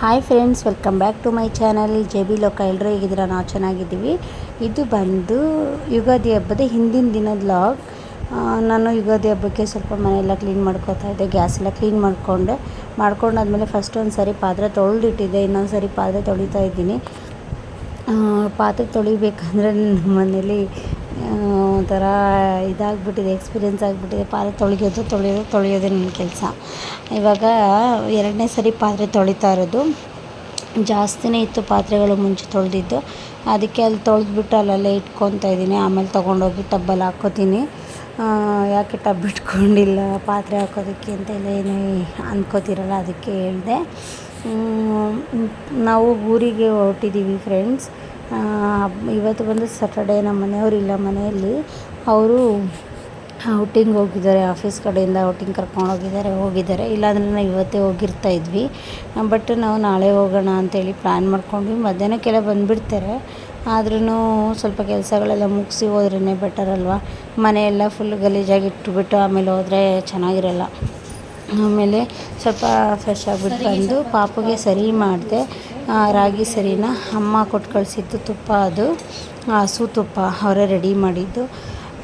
Hi friends, welcome back to my channel. J B Loka ಎಲ್ಲರೂ ಹೇಗಿದ್ದೀರಾ? ನಾವು ಚೆನ್ನಾಗಿದ್ದೀವಿ. ಇದು ಬಂದು ಯುಗಾದಿ ಹಬ್ಬದ ಹಿಂದಿನ ದಿನದ ಲಾಗ್. ನಾನು ಯುಗಾದಿ ಹಬ್ಬಕ್ಕೆ ಸ್ವಲ್ಪ ಮನೆಯೆಲ್ಲ ಕ್ಲೀನ್ ಮಾಡ್ಕೋತಾ ಇದ್ದೆ ಗ್ಯಾಸ್ ಎಲ್ಲ ಕ್ಲೀನ್ ಮಾಡಿಕೊಂಡೆ. ಮಾಡ್ಕೊಂಡಾದ್ಮೇಲೆ ಫಸ್ಟ್ ಒಂದು ಸರಿ ಪಾತ್ರೆ ತೊಳೆದಿಟ್ಟಿದ್ದೆ, ಇನ್ನೊಂದು ಸರಿ ಪಾತ್ರೆ ತೊಳಿತಾ ಇದ್ದೀನಿ. ಪಾತ್ರೆ ತೊಳಿಬೇಕಂದ್ರೆ ನಮ್ಮ ಮನೇಲಿ ಒಂಥರ ಇದಾಗ್ಬಿಟ್ಟಿದೆ ಎಕ್ಸ್ಪೀರಿಯೆನ್ಸ್ ಆಗಿಬಿಟ್ಟಿದೆ. ಪಾತ್ರೆ ತೊಳೆಯೋದು ತೊಳೆಯೋದು, ತೊಳೆಯೋದೇ ನನ್ನ ಕೆಲಸ. ಇವಾಗ ಎರಡನೇ ಸರಿ ಪಾತ್ರೆ ತೊಳಿತಾ ಇರೋದು. ಜಾಸ್ತಿನೇ ಇತ್ತು ಪಾತ್ರೆಗಳು ಮುಂಚೆ ತೊಳೆದಿದ್ದು. ಅದಕ್ಕೆ ಅಲ್ಲಿ ತೊಳೆದ್ಬಿಟ್ಟು ಅಲ್ಲಲ್ಲೇ ಇಟ್ಕೊತಾ ಇದ್ದೀನಿ. ಆಮೇಲೆ ತೊಗೊಂಡೋಗಿ ಟಬ್ಬಲ್ಲಿ ಹಾಕೋತೀನಿ ಯಾಕೆ ಟಬ್ ಇಟ್ಕೊಂಡಿಲ್ಲ, ಪಾತ್ರೆ ಹಾಕೋದಕ್ಕೆ ಅಂತ ಎಲ್ಲ ಏನು ಅಂದ್ಕೋತಿರಲ್ಲ ಅದಕ್ಕೆ ಹೇಳಿದೆ. ನಾವು ಊರಿಗೆ ಹೊರಟಿದ್ದೀವಿ ಫ್ರೆಂಡ್ಸ್ ಇವತ್ತು ಬಂದು ಸ್ಯಾಟರ್ಡೇ ನಮ್ಮ ಮನೆಯವರಿಲ್ಲ ಮನೆಯಲ್ಲಿ. ಅವರು ಔಟಿಂಗ್ ಹೋಗಿದ್ದಾರೆ ಆಫೀಸ್ ಕಡೆಯಿಂದ ಔಟಿಂಗ್ ಕರ್ಕೊಂಡು ಹೋಗಿದ್ದಾರೆ ಹೋಗಿದ್ದಾರೆ. ಇಲ್ಲಾಂದರೆ ನಾವು ಇವತ್ತೇ ಹೋಗಿರ್ತಾ ಇದ್ವಿ. ಬಟ್ ನಾವು ನಾಳೆ ಹೋಗೋಣ ಅಂತೇಳಿ ಪ್ಲ್ಯಾನ್ ಮಾಡ್ಕೊಂಡ್ವಿ. ಮಧ್ಯಾಹ್ನಕ್ಕೆಲ್ಲ ಬಂದುಬಿಡ್ತಾರೆ. ಆದ್ರೂ ಸ್ವಲ್ಪ ಕೆಲಸಗಳೆಲ್ಲ ಮುಗಿಸಿ ಹೋದ್ರೇ ಬೆಟರ್ ಅಲ್ವಾ? ಮನೆಯೆಲ್ಲ ಫುಲ್ ಗಲೀಜಾಗಿ ಇಟ್ಬಿಟ್ಟು ಆಮೇಲೆ ಹೋದರೆ ಚೆನ್ನಾಗಿರಲ್ಲ. ಆಮೇಲೆ ಸ್ವಲ್ಪ ಫ್ರೆಶ್ ಆಗಿಬಿಟ್ಟು ಬಂದು ಪಾಪುಗೆ ಸರಿ ಮಾಡಿದೆ. ರಾಗಿ ಸರಿನ ಅಮ್ಮ ಕೊಟ್ಟು ಕಳಿಸಿದ್ದು ತುಪ್ಪ ಅದು. ಹಸು ತುಪ್ಪ ಅವರೇ ರೆಡಿ ಮಾಡಿದ್ದು.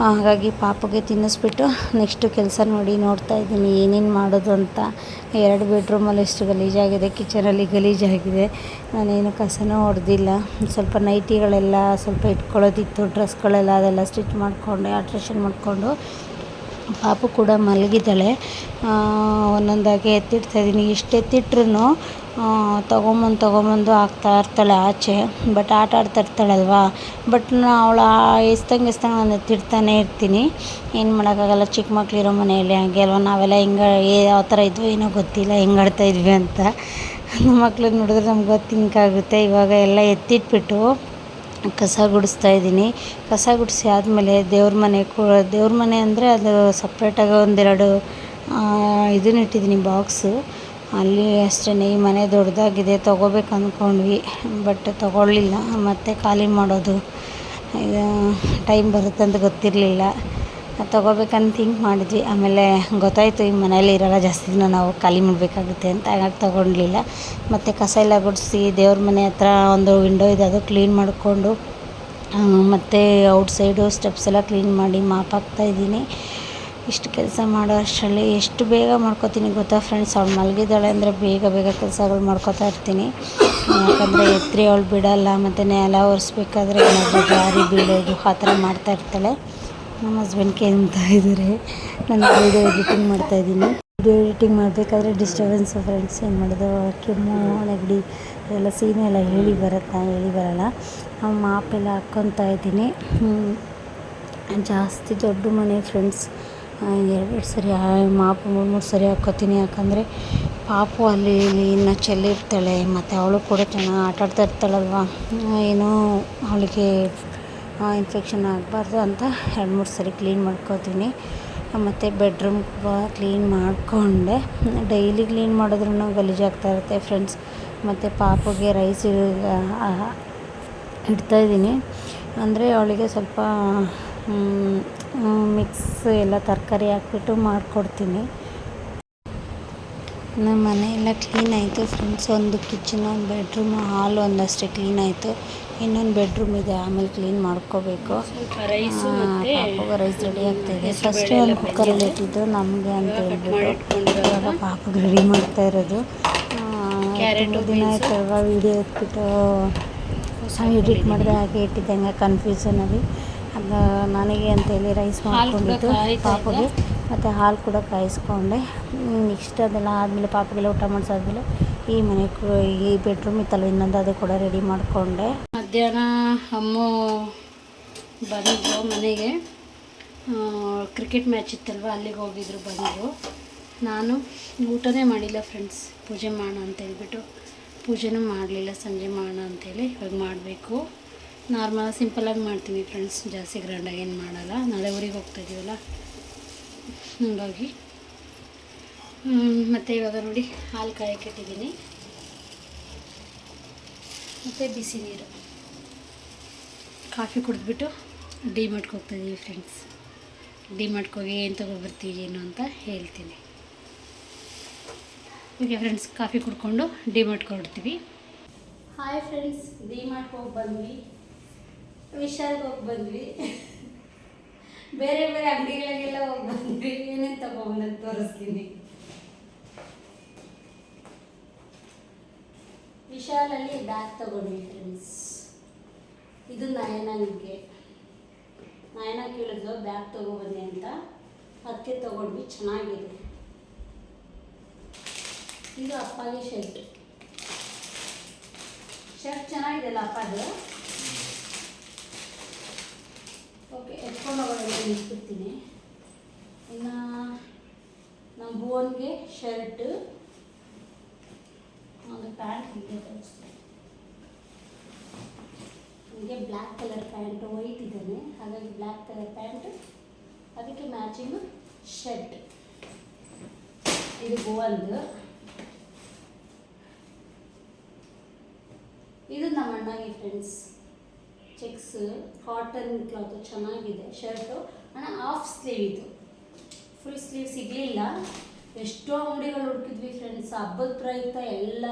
ಹಾಗಾಗಿ ಪಾಪಗೆ ತಿನ್ನಿಸ್ಬಿಟ್ಟು ನೆಕ್ಸ್ಟು ಕೆಲಸ ನೋಡಿ ನೋಡ್ತಾ ಇದ್ದೀನಿ ಏನೇನು ಮಾಡೋದು ಅಂತ. ಎರಡು ಬೆಡ್ರೂಮಲ್ಲಿ ಎಷ್ಟು ಗಲೀಜಾಗಿದೆ ಕಿಚನಲ್ಲಿ ಗಲೀಜಾಗಿದೆ. ನಾನೇನು ಕಸನೂ ಹೊಡೆದಿಲ್ಲ ಸ್ವಲ್ಪ ನೈಟಿಗಳೆಲ್ಲ ಸ್ವಲ್ಪ ಇಟ್ಕೊಳ್ಳೋದಿತ್ತು ಡ್ರೆಸ್ಗಳೆಲ್ಲ ಅದೆಲ್ಲ ಸ್ಟಿಚ್ ಮಾಡಿಕೊಂಡೆ ಆಲ್ಟ್ರೇಷನ್ ಮಾಡಿಕೊಂಡು. ಪಾಪು ಕೂಡ ಮಲಗಿದ್ದಾಳೆ. ಒಂದೊಂದಾಗಿ ಎತ್ತಿಡ್ತಾಯಿದ್ದೀನಿ ಎಷ್ಟು ಎತ್ತಿಟ್ರೂ ತೊಗೊಂಬಂದು ತೊಗೊಂಬಂದು ಹಾಕ್ತಾ ಇರ್ತಾಳೆ ಆಚೆ. ಬಟ್ ಆಟ ಆಡ್ತಾ ಇರ್ತಾಳಲ್ವಾ? ಬಟ್ ಅವಳು ಎಸ್ತಂಗೆ ಎಸ್ತಂಗೆ ನಾನು ಎತ್ತಿಡ್ತಾನೆ ಇರ್ತೀನಿ. ಏನು ಮಾಡೋಕ್ಕಾಗಲ್ಲ, ಚಿಕ್ಕ ಮಕ್ಕಳಿರೋ ಮನೆಯಲ್ಲಿ ಹಾಗೆ ಅಲ್ವ? ನಾವೆಲ್ಲ ಹಿಂಗೆ ಯಾವ ಥರ ಇದ್ವೋ ಏನೋ ಗೊತ್ತಿಲ್ಲ, ಹೆಂಗೆ ಆಡ್ತಾ ಇದ್ವಿ ಅಂತ. ನಮ್ಮ ಮಕ್ಳನ್ನ ನೋಡಿದ್ರೆ ನಮ್ಗೆ ಗೊತ್ತು ಹಿಂಗಾಗುತ್ತೆ ಇವಾಗ ಎಲ್ಲ ಎತ್ತಿಟ್ಬಿಟ್ಟು ಕಸ ಗುಡಿಸ್ತಾ ಇದ್ದೀನಿ. ಕಸ ಗುಡಿಸಿ ಆದಮೇಲೆ ದೇವ್ರ ಮನೆ ಕೂ ದೇವ್ರ ಮನೆ ಅಂದರೆ ಅದು ಸಪ್ರೇಟಾಗಿ ಒಂದೆರಡು ಇದನ್ನ ಇಟ್ಟಿದ್ದೀನಿ ಬಾಕ್ಸು ಅಲ್ಲಿ ಅಷ್ಟೇ ಈ ಮನೆ ದೊಡ್ಡದಾಗಿದೆ, ತೊಗೋಬೇಕು ಅಂದ್ಕೊಂಡ್ವಿ ಬಟ್ ತೊಗೊಳ್ಳಿಲ್ಲ. ಮತ್ತೆ ಖಾಲಿ ಮಾಡೋದು ಟೈಮ್ ಬರುತ್ತೆ ಅಂತ ಗೊತ್ತಿರಲಿಲ್ಲ. ತೊಗೋಬೇಕಂತ ಥಿಂಕ್ ಮಾಡಿದ್ವಿ. ಆಮೇಲೆ ಗೊತ್ತಾಯಿತು ಈ ಮನೇಲಿ ಇರೋಲ್ಲ, ಜಾಸ್ತಿ ದಿನ ನಾವು ಖಾಲಿ ಮಾಡಬೇಕಾಗುತ್ತೆ ಅಂತ. ಹಾಗಾಗಿ ತೊಗೊಂಡಿಲ್ಲ ಮತ್ತು ಕಸ ಎಲ್ಲ ಗುಡಿಸಿ ದೇವ್ರ ಮನೆ ಹತ್ರ ಒಂದು ವಿಂಡೋ ಇದೆ, ಅದು ಕ್ಲೀನ್ ಮಾಡಿಕೊಂಡು ಮತ್ತು ಔಟ್ಸೈಡು ಸ್ಟೆಪ್ಸ್ ಎಲ್ಲ ಕ್ಲೀನ್ ಮಾಡಿ ಮಾಪ್ ಹಾಕ್ತಾಯಿದ್ದೀನಿ ಇಷ್ಟು ಕೆಲಸ ಮಾಡೋ ಅಷ್ಟರಲ್ಲಿ ಎಷ್ಟು ಬೇಗ ಮಾಡ್ಕೋತೀನಿ ಗೊತ್ತಾ ಫ್ರೆಂಡ್ಸ್ ಅವಳು ಮಲಗಿದ್ದಾಳೆ ಅಂದರೆ ಬೇಗ ಬೇಗ ಕೆಲಸಗಳು ಮಾಡ್ಕೋತಾ ಇರ್ತೀನಿ. ಯಾಕಂದರೆ ಎತ್ತರಿ ಅವಳು ಬಿಡೋಲ್ಲ, ಮತ್ತು ನೆಲ ಒರೆಸ್ಬೇಕಾದ್ರೆ ಏನಾದರೂ ಜಾರಿ ಬೀಳೋದು ಆ ಥರ ಮಾಡ್ತಾ ಇರ್ತಾಳೆ. ನಮ್ಮ ಹಸ್ಬೆಂಡ್ ಕೇಳ್ತಾ ಇದ್ದಾರೆ ನಾನು ವೀಡಿಯೋ ಎಡಿಟಿಂಗ್ ಮಾಡ್ತಾಯಿದ್ದೀನಿ ವೀಡಿಯೋ ಎಡಿಟಿಂಗ್ ಮಾಡಬೇಕಾದ್ರೆ ಡಿಸ್ಟರ್ಬೆನ್ಸ್ ಫ್ರೆಂಡ್ಸ್ ಏನು ಮಾಡೋದು? ಕೆಮ್ಮು ನೆಗಡಿ ಎಲ್ಲ ಸೀನೆ ಎಲ್ಲ ಹೇಳಿ ಬರುತ್ತಾ? ಹೇಳಿ ಬರಲ್ಲ. ಮಾಪೆಲ್ಲ ಹಾಕ್ಕೊತಾ ಇದ್ದೀನಿ. ಜಾಸ್ತಿ ದೊಡ್ಡ ಮನೆ ಫ್ರೆಂಡ್ಸ್ ಎರಡು ಸರಿ ಮಾಪು ಮೂರು ಮೂರು ಸರಿ ಹಾಕ್ಕೋತೀನಿ. ಯಾಕಂದರೆ ಪಾಪು ಅಲ್ಲಿ ಇಲ್ಲಿ ಇನ್ನು ಚೆಲ್ಲಿರ್ತಾಳೆ ಮತ್ತು ಅವಳು ಕೂಡ ಚೆನ್ನಾಗಿ ಆಟ ಆಡ್ತಾ ಇರ್ತಾಳಲ್ವ? ಏನೋ ಅವಳಿಗೆ ಇನ್ಫೆಕ್ಷನ್ ಆಗಬಾರ್ದು ಅಂತ ಎರಡು ಮೂರು ಸರಿ ಕ್ಲೀನ್ ಮಾಡ್ಕೋತೀನಿ. ಮತ್ತು ಬೆಡ್ರೂಮ್ ಕ್ಲೀನ್ ಮಾಡಿಕೊಂಡೆ. ಡೈಲಿ ಕ್ಲೀನ್ ಮಾಡಿದ್ರೂ ಗಲೀಜಾಗ್ತಾ ಇರುತ್ತೆ ಫ್ರೆಂಡ್ಸ್ ಮತ್ತು ಪಾಪಗೆ ರೈಸ್ ಇಡ್ತಾಯಿದ್ದೀನಿ ಅಂದರೆ ಅವಳಿಗೆ ಸ್ವಲ್ಪ ಮಿಕ್ಸ್ ಎಲ್ಲ ತರಕಾರಿ ಹಾಕ್ಬಿಟ್ಟು ಮಾಡಿಕೊಡ್ತೀನಿ. ನಮ್ಮ ಮನೆ ಎಲ್ಲ ಕ್ಲೀನ್ ಆಯಿತು. ಫ್ರೆಂಡ್ಸ್ ಒಂದು ಕಿಚನ್ ಒಂದು ಬೆಡ್ರೂಮ್ ಹಾಲ್ ಒಂದಷ್ಟೇ ಕ್ಲೀನ್ ಆಯಿತು. ಇನ್ನೊಂದು ಬೆಡ್ರೂಮ್ ಇದೆ ಆಮೇಲೆ ಕ್ಲೀನ್ ಮಾಡ್ಕೋಬೇಕು. ಪಾಪಗೆ ರೈಸ್ ರೆಡಿ ಆಗ್ತಾಯಿದೆ ಫಸ್ಟ್ ಒಂದು ಕುಕ್ಕರಲ್ಲಿ ಇಟ್ಟಿದ್ದು ನಮಗೆ ಅಂತ ಹೇಳ್ಬಿಟ್ಟು. ಇವಾಗ ಪಾಪಗೆ ರೆಡಿ ಮಾಡ್ತಾ ಇರೋದು. ಎರಡು ದಿನ ಆಯ್ತು ಅಲ್ವಾ ವೀಡಿಯೋ ಎತ್ಬಿಟ್ಟು ಎಡಿಟ್ ಮಾಡಿದೆ ಹಾಗೆ ಇಟ್ಟಿದ್ದಂಗೆ ಕನ್ಫ್ಯೂಷನಲ್ಲಿ ಅದು ನನಗೆ ಅಂತೇಳಿ ರೈಸ್ ಮಾಡ್ಕೊಂಡಿದ್ದು ಪಾಪಗೆ. ಮತ್ತು ಹಾಲು ಕೂಡ ಕಾಯಿಸ್ಕೊಂಡೆ. ನೆಕ್ಸ್ಟ್ ಅದೆಲ್ಲ ಆದಮೇಲೆ ಪಾಪಗೆಲ್ಲ ಊಟ ಮಾಡಿಸಾದ್ಮೇಲೆ ಈ ಮನೆ ಈ ಬೆಡ್ರೂಮ್ ಇತ್ತಲ್ಲ ಇನ್ನೊಂದು ಅದು ಕೂಡ ರೆಡಿ ಮಾಡಿಕೊಂಡೆ. ಮಧ್ಯಾಹ್ನ ಅಮ್ಮ ಬಂದರು ಮನೆಗೆ. ಕ್ರಿಕೆಟ್ ಮ್ಯಾಚ್ ಇತ್ತಲ್ವ, ಅಲ್ಲಿಗೆ ಹೋಗಿದ್ರು ಬಂದರು. ನಾನು ಊಟನೇ ಮಾಡಿಲ್ಲ ಫ್ರೆಂಡ್ಸ್ ಪೂಜೆ ಮಾಡೋಣ ಅಂತ ಹೇಳ್ಬಿಟ್ಟು. ಪೂಜೆನೂ ಮಾಡಲಿಲ್ಲ, ಸಂಜೆ ಮಾಡೋಣ ಅಂತೇಳಿ ಇವಾಗ ಮಾಡಬೇಕು. ನಾರ್ಮಲ್ ಸಿಂಪಲಾಗಿ ಮಾಡ್ತೀನಿ ಫ್ರೆಂಡ್ಸ್ ಜಾಸ್ತಿ ಗ್ರ್ಯಾಂಡಾಗಿ ಏನು ಮಾಡಲ್ಲ. ನಾಳೆ ಊರಿಗೆ ಹೋಗ್ತಾ ಇದೀವಲ್ಲ. ಹಾಗಾಗಿ ಮತ್ತು ಇವಾಗ ನೋಡಿ ಹಾಲು ಕಾಯಕ್ಕೆ ಇಟ್ಟಿದ್ದೀನಿ ಮತ್ತು ಬಿಸಿ ನೀರು. ಕಾಫಿ ಕುಡಿದ್ಬಿಟ್ಟು ಡಿ ಮಾರ್ಟ್ಗೆ ಹೋಗ್ತಾಯಿದ್ದೀವಿ ಫ್ರೆಂಡ್ಸ್ ಡಿ ಹೋಗಿ ಏನು ತೊಗೊಬರ್ತೀವಿ ಏನು ಅಂತ ಹೇಳ್ತೀನಿ. ಓಕೆ ಫ್ರೆಂಡ್ಸ್ ಕಾಫಿ ಕುಡ್ಕೊಂಡು ಡಿ ಮಾಡ್ಕೊಡ್ತೀವಿ ಹಾಯ್ ಫ್ರೆಂಡ್ಸ್ ಡಿ ಹೋಗಿ ಬಂದ್ವಿ. ವಿಶಾಲ್ಗೆ ಹೋಗಿ ಬಂದ್ವಿ. ಬೇರೆ ಬೇರೆ ಅಂಗಡಿಗಳಿಗೆಲ್ಲ ಹೋಗಿ ಬಂದ್ವಿ. ಏನೇನು ತಗೊಂಡು ತೋರಿಸ್ತೀನಿ. ವಿಶಾಲಲ್ಲಿ ಬ್ಯಾಗ್ ತಗೊಂಡ್ವಿ ಫ್ರೆಂಡ್ಸ್ ಇದು ನಯನನಿಗೆ. ನಯನ ಕೇಳಿದ್ಲು ಬ್ಯಾಗ್ ತಗೊಬನ್ನಿ ಅಂತ. ಅದಕ್ಕೆ ತಗೊಂಡ್ವಿ, ಚೆನ್ನಾಗಿದೆ. ಇದು ಅಪ್ಪಗೆ ಶರ್ಟ್ ಶರ್ಟ್ ಚೆನ್ನಾಗಿದೆಯಲ್ಲ ಅಪ್ಪದು? ಓಕೆ ಎತ್ಕೊಂಡು ಹೋಗೋಣ ನಿಂತ್ಬಿಡ್ತೀನಿ ಇನ್ನು ನಮ್ಮ ಭುವನ್ಗೆ ಶರ್ಟ್ ಒಂದು ಪ್ಯಾಂಟ್ ಹೀಗೆ ತರಿಸ್ತೀನಿ. ಬ್ಲ್ಯಾಕ್ ಕಲರ್ ಪ್ಯಾಂಟ್, ವೈಟ್ ಇದ್ದಾನೆ. ಹಾಗಾಗಿ ಬ್ಲ್ಯಾಕ್ ಕಲರ್ ಪ್ಯಾಂಟ್. ಅದಕ್ಕೆ ಮ್ಯಾಚಿಂಗ್ ಶರ್ಟ್. ಇದು ಒಂದು ಇದು ನಮ್ಮ ಅಣ್ಣಗೆ ಫ್ರೆಂಡ್ಸ್. ಚೆಕ್ಸ್, ಕಾಟನ್ ಕ್ಲಾತ್ ಚೆನ್ನಾಗಿದೆ ಶರ್ಟು. ಅಣ್ಣ ಹಾಫ್ ಸ್ಲೀವ್ ಇದು. ಫುಲ್ ಸ್ಲೀವ್ ಸಿಗಲಿಲ್ಲ. ಎಷ್ಟೋ ಅಂಗಡಿಗಳು ಹುಡುಕಿದ್ವಿ ಫ್ರೆಂಡ್ಸ್ ಹಬ್ಬದ ಪ್ರಯುಕ್ತ ಎಲ್ಲ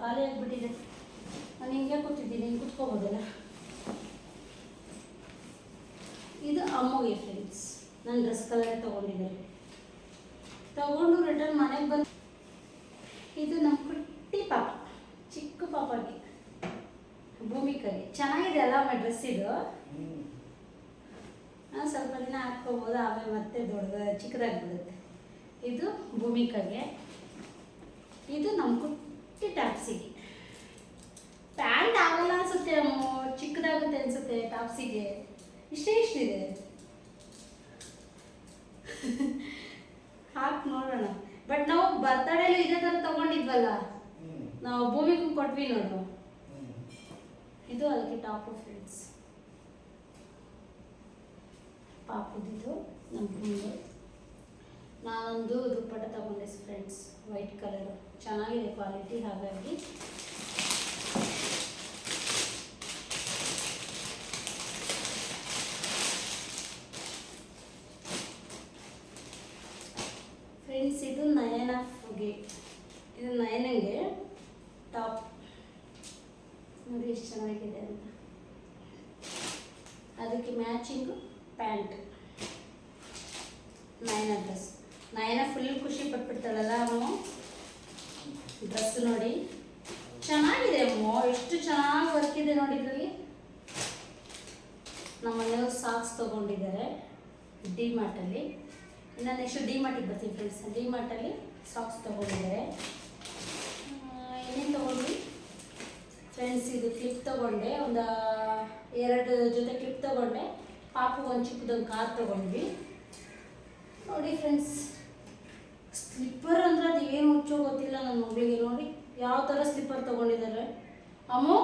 ಖಾಲಿ ಆಗಿಬಿಟ್ಟಿದೆ. ನಾನು ಹಿಂಗೆ ಕೂತಿದ್ದೀನಿ ಹಿಂಗೆ ಕುತ್ಕೋಬೋದಲ್ಲ? ಇದು ಅಮ್ಮಗೆ ಫ್ರೆಂಡ್ಸ್ ನಾನು ಡ್ರೆಸ್ ಕಲರ್ ತೊಗೊಂಡಿದ್ದೆ. ತಗೊಂಡು ರಿಟರ್ನ್ ಮನೆಗೆ ಬಂದು ಇದು ನಮ್ಮ ಕುಟ್ಟಿ ಪಾಪ ಚಿಕ್ಕ ಪಾಪಗೆ. ಭೂಮಿಕಾಗೆ. ಚೆನ್ನಾಗಿದೆ ಅಲ್ಲ ಅಮ್ಮ ಡ್ರೆಸ್ ಇದು? ಹಾಂ ಸ್ವಲ್ಪ ದಿನ ಹಾಕ್ಕೋಬೋದು ಆಮೇಲೆ ಮತ್ತೆ ದೊಡ್ಡದ ಚಿಕ್ಕದಾಗ್ಬಿಡುತ್ತೆ. ಇದು ಭೂಮಿಕಾಗೆ. ಇದು ನಮ್ಮ ಕುಟ್ಟಿ ಟಾಪ್ಸಿಗೆ ಪ್ಯಾಂಟ್ ಆಗಲ್ಲ ಅನ್ಸುತ್ತೆ ಅಮ್ಮ ಚಿಕ್ಕದಾಗುತ್ತೆ ಅನ್ಸುತ್ತೆ ಟಾಪ್ಸಿಗೆ ಇಷ್ಟೇ ಇಷ್ಟಿದೆ. ಹಾಕಿ ನೋಡೋಣ. ಬಟ್ ನಾವು ಬರ್ತಡೇಲಿ ಇದೇ ಥರ ತಗೊಂಡಿದ್ವಲ್ಲ? ನಾವು ಭೂಮಿಗೂ ಕೊಟ್ವಿ ನೋಡು. ಇದು ಅದಕ್ಕೆ ಟಾಪ್ ಫ್ರೆಂಡ್ಸ್ ಪಾಪುದಿದು ನಮ್ಮ ನಾನೊಂದು ದುಪ್ಪಟ್ಟ ತಗೊಂಡೆ ಫ್ರೆಂಡ್ಸ್ ವೈಟ್ ಕಲರು ಚೆನ್ನಾಗಿದೆ ಕ್ವಾಲಿಟಿ ಹಾಗಾಗಿ. ಫ್ರೆಂಡ್ಸ್ ಇದು ನಯನ ಫುಗೆ ಇದು ನಯನಗೆ ಟಾಪ್ ನೋಡಿ ಎಷ್ಟು ಚೆನ್ನಾಗಿದೆ ಅಂತ. ಅದಕ್ಕೆ matching pant Nayana dress Nayana full ಖುಷಿ ಪಟ್ಬಿಡ್ತಾಳಲ್ಲ ಅವನು ಡ್ರೆಸ್ ನೋಡಿ. ಚೆನ್ನಾಗಿದೆ ಅಮ್ಮ, ಎಷ್ಟು ಚೆನ್ನಾಗಿ ವರ್ಕ್ ಇದೆ ನೋಡಿ ಇದರಲ್ಲಿ. ನಮ್ಮ ಮನೆಯವರು ಸಾಕ್ಸ್ ತೊಗೊಂಡಿದ್ದಾರೆ ಡಿ ಮಾರ್ಟಲ್ಲಿ ಇನ್ನು ನೆಕ್ಸ್ಟ್ ಡಿ ಮಾರ್ಟಿಗೆ ಬರ್ತೀನಿ ಫ್ರೆಂಡ್ಸ್ ಡಿ ಮಾರ್ಟಲ್ಲಿ ಸಾಕ್ಸ್ ತೊಗೊಂಡಿದ್ದಾರೆ ಏನೇನು ತೊಗೊಂಡ್ವಿ ಫ್ರೆಂಡ್ಸ್ ಇದು ಕ್ಲಿಪ್ ತೊಗೊಂಡೆ, ಒಂದು ಎರಡು ಜೊತೆ ಕ್ಲಿಪ್ ತೊಗೊಂಡೆ. ಪಾಪು ಒಂದು ಚಿಕ್ಕದೊಂದು ಕಾರ್ ತೊಗೊಂಡ್ವಿ. ನೋಡಿ ಫ್ರೆಂಡ್ಸ್ ಸ್ಲಿಪ್ಪರ್ ಅಂದ್ರೆ ಅದು ಏನು ಮುಚ್ಚೋ ಗೊತ್ತಿಲ್ಲ ನನ್ನ ಮಗಳಿಗೆ ನೋಡಿ, ಯಾವ ಥರ ಸ್ಲಿಪ್ಪರ್ ತಗೊಂಡಿದ್ದಾರೆ. ಅಮ್ಮು?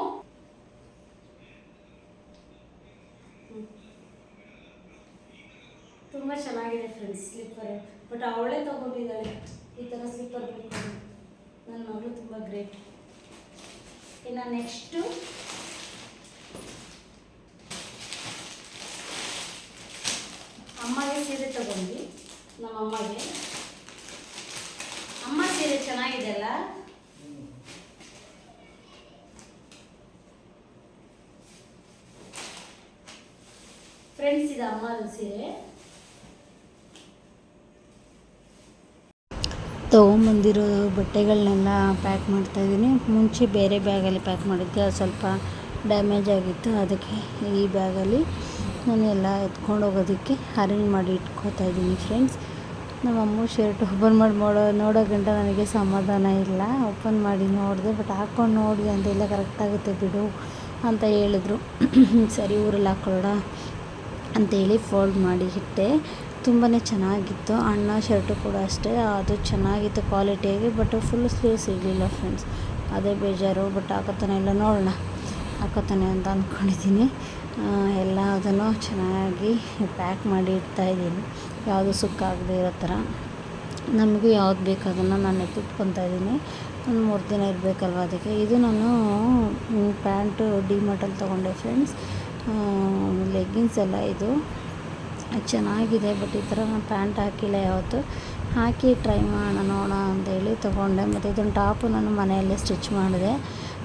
ತುಂಬಾ ಚೆನ್ನಾಗಿದೆ ಫ್ರೆಂಡ್ಸ್ ಸ್ಲಿಪ್ಪರ್. ಬಟ್ ಅವಳೇ ತಗೊಂಡಿದ್ದಾಳೆ. ಈ ಥರ ಸ್ಲಿಪ್ಪರ್ ಬೇಕು. ನನ್ನ ಮಗಳು ತುಂಬ ಗ್ರೇಟ್ ಇನ್ನು ನೆಕ್ಸ್ಟು ಅಮ್ಮಗೆ ಸೀರೆ ತಗೊಂಡ್ವಿ. ನಮ್ಮ ಅಮ್ಮಗೆ ಅಮ್ಮ ಚೆನ್ನಾಗಿದೆ ಅಲ್ಲ? ಫ್ರೆಂಡ್ಸ್ ಇದು ಸೀರೆ. ತೊಗೊಂಬಂದಿರೋ ಬಟ್ಟೆಗಳನ್ನೆಲ್ಲ ಪ್ಯಾಕ್ ಮಾಡ್ತಾಯಿದ್ದೀನಿ ಮುಂಚೆ ಬೇರೆ ಬ್ಯಾಗಲ್ಲಿ ಪ್ಯಾಕ್ ಮಾಡಿದ್ದೆ. ಸ್ವಲ್ಪ ಡ್ಯಾಮೇಜ್ ಆಗಿತ್ತು. ಅದಕ್ಕೆ ಈ ಬ್ಯಾಗಲ್ಲಿ ನಾನು ಎಲ್ಲ ಎತ್ಕೊಂಡು ಹೋಗೋದಕ್ಕೆ ಅರೇಂಜ್ ಮಾಡಿ ಇಟ್ಕೋತಾ ಇದ್ದೀನಿ ಫ್ರೆಂಡ್ಸ್ ನಮ್ಮ ಅಮ್ಮ ಶರ್ಟ್ ಓಪನ್ ಮಾಡಿ ಮಾಡೋ, ನೋಡೋ ಗಂಟ ನನಗೆ ಸಮಾಧಾನ ಇಲ್ಲ. ಓಪನ್ ಮಾಡಿ ನೋಡಿದೆ ಬಟ್ ಹಾಕ್ಕೊಂಡು ನೋಡಿ ಅಂತ ಎಲ್ಲ ಕರೆಕ್ಟಾಗುತ್ತೆ ಬಿಡು ಅಂತ ಹೇಳಿದ್ರು. ಸರಿ, ಊರಲ್ಲಿ ಹಾಕೊಳ್ಳೋಣ ಅಂತೇಳಿ ಫೋಲ್ಡ್ ಮಾಡಿ ಇಟ್ಟೆ. ತುಂಬಾ ಚೆನ್ನಾಗಿತ್ತು. ಅಣ್ಣ ಶರ್ಟು ಕೂಡ ಅಷ್ಟೇ. ಅದು ಚೆನ್ನಾಗಿತ್ತು ಕ್ವಾಲಿಟಿಯಾಗಿ ಬಟ್ ಫುಲ್ ಸ್ಲೀವ್ ಸಿಗಲಿಲ್ಲ ಫ್ರೆಂಡ್ಸ್ ಅದೇ ಬೇಜಾರು ಬಟ್ ಹಾಕೋತಾನೆ ಎಲ್ಲ ನೋಡೋಣ. ಹಾಕೋತಾನೆ ಅಂತ ಅಂದ್ಕೊಂಡಿದ್ದೀನಿ ಎಲ್ಲ ಅದನ್ನು ಚೆನ್ನಾಗಿ ಪ್ಯಾಕ್ ಮಾಡಿ ಇಡ್ತಾಯಿದ್ದೀನಿ ಯಾವುದು ಸುಕ್ಕಾಗದೇ ಇರೋ ಥರ. ನಮಗೂ ಯಾವ್ದು ಬೇಕು ನಾನು ಎತ್ತಿಟ್ಕೊತಾ ಇದ್ದೀನಿ. ಒಂದು ಮೂರು ದಿನ ಇರಬೇಕಲ್ವ ಅದಕ್ಕೆ. ಇದು ನಾನು ಪ್ಯಾಂಟು ಡಿಮಾರ್ಟಲ್ಲಿ ತೊಗೊಂಡೆ ಫ್ರೆಂಡ್ಸ್ ಲೆಗ್ಗಿನ್ಸ್ ಎಲ್ಲ ಇದು. ಚೆನ್ನಾಗಿದೆ ಬಟ್ ಈ ಥರ ನಾನು ಪ್ಯಾಂಟ್ ಹಾಕಿಲ್ಲ ಯಾವತ್ತು. ಹಾಕಿ ಟ್ರೈ ಮಾಡೋಣ, ನೋಡೋಣ ಅಂತೇಳಿ ತೊಗೊಂಡೆ. ಮತ್ತು ಇದೊಂದು ಟಾಪು ನಾನು ಮನೆಯಲ್ಲೇ ಸ್ಟಿಚ್ ಮಾಡಿದೆ.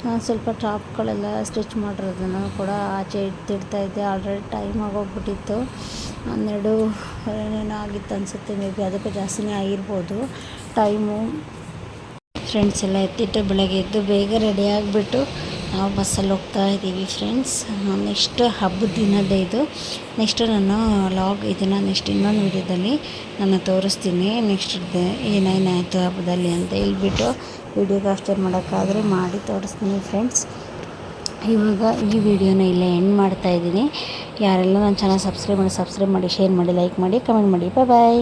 ನಾನು ಸ್ವಲ್ಪ ಟಾಪ್ಗಳೆಲ್ಲ ಸ್ಟಿಚ್ ಮಾಡಿರೋದನ್ನು ಕೂಡ ಆಚೆ ಇಟ್ಟಿಡ್ತಾ ಇದ್ದೆ. ಆಲ್ರೆಡಿ ಟೈಮ್ ಆಗೋಗ್ಬಿಟ್ಟಿತ್ತು. ಹನ್ನೆರಡು, ಏನೇನೋ ಆಗಿತ್ತು ಅನಿಸುತ್ತೆ ಮೇ ಬಿ, ಅದಕ್ಕೂ ಜಾಸ್ತಿನೇ ಆಗಿರ್ಬೋದು. ಟೈಮು ಫ್ರೆಂಡ್ಸ್ ಎಲ್ಲ ಎತ್ತಿಟ್ಟು ಬೆಳಗ್ಗೆ ಎದ್ದು ಬೇಗ ರೆಡಿ ಆಗಿಬಿಟ್ಟು ನಾವು ಬಸ್ಸಲ್ಲಿ ಹೋಗ್ತಾ ಇದ್ದೀವಿ ಫ್ರೆಂಡ್ಸ್ ನೆಕ್ಸ್ಟ್ ಹಬ್ಬದ ದಿನದೇ ಇದು. ನೆಕ್ಸ್ಟ್ ನಾನು ಲಾಗ್ ಇದನ್ನು ನೆಕ್ಸ್ಟ್ ಇನ್ನೊಂದು ವಿಡಿಯೋದಲ್ಲಿ ನಾನು ತೋರಿಸ್ತೀನಿ. ನೆಕ್ಸ್ಟ್ ಏನೇನಾಯಿತು ಹಬ್ಬದಲ್ಲಿ ಅಂತ ಹೇಳ್ಬಿಟ್ಟು ವಿಡಿಯೋ ಕ್ಯಾಪ್ಚರ್ ಮಾಡೋಕ್ಕಾದರೆ ಮಾಡಿ ತೋರಿಸ್ತೀನಿ ಫ್ರೆಂಡ್ಸ್ ಇವಾಗ ಈ ವಿಡಿಯೋನ ಇಲ್ಲೇ ಎಂಡ್ ಮಾಡ್ತಾ ಇದ್ದೀನಿ. ಯಾರೆಲ್ಲ ನನ್ನ ಚಾನಲ್ ಸಬ್ಸ್ಕ್ರೈಬ್ ಮಾಡಿ ಸಬ್ಸ್ಕ್ರೈಬ್ ಮಾಡಿ ಶೇರ್ ಮಾಡಿ ಲೈಕ್ ಮಾಡಿ ಕಮೆಂಟ್ ಮಾಡಿ. Bye bye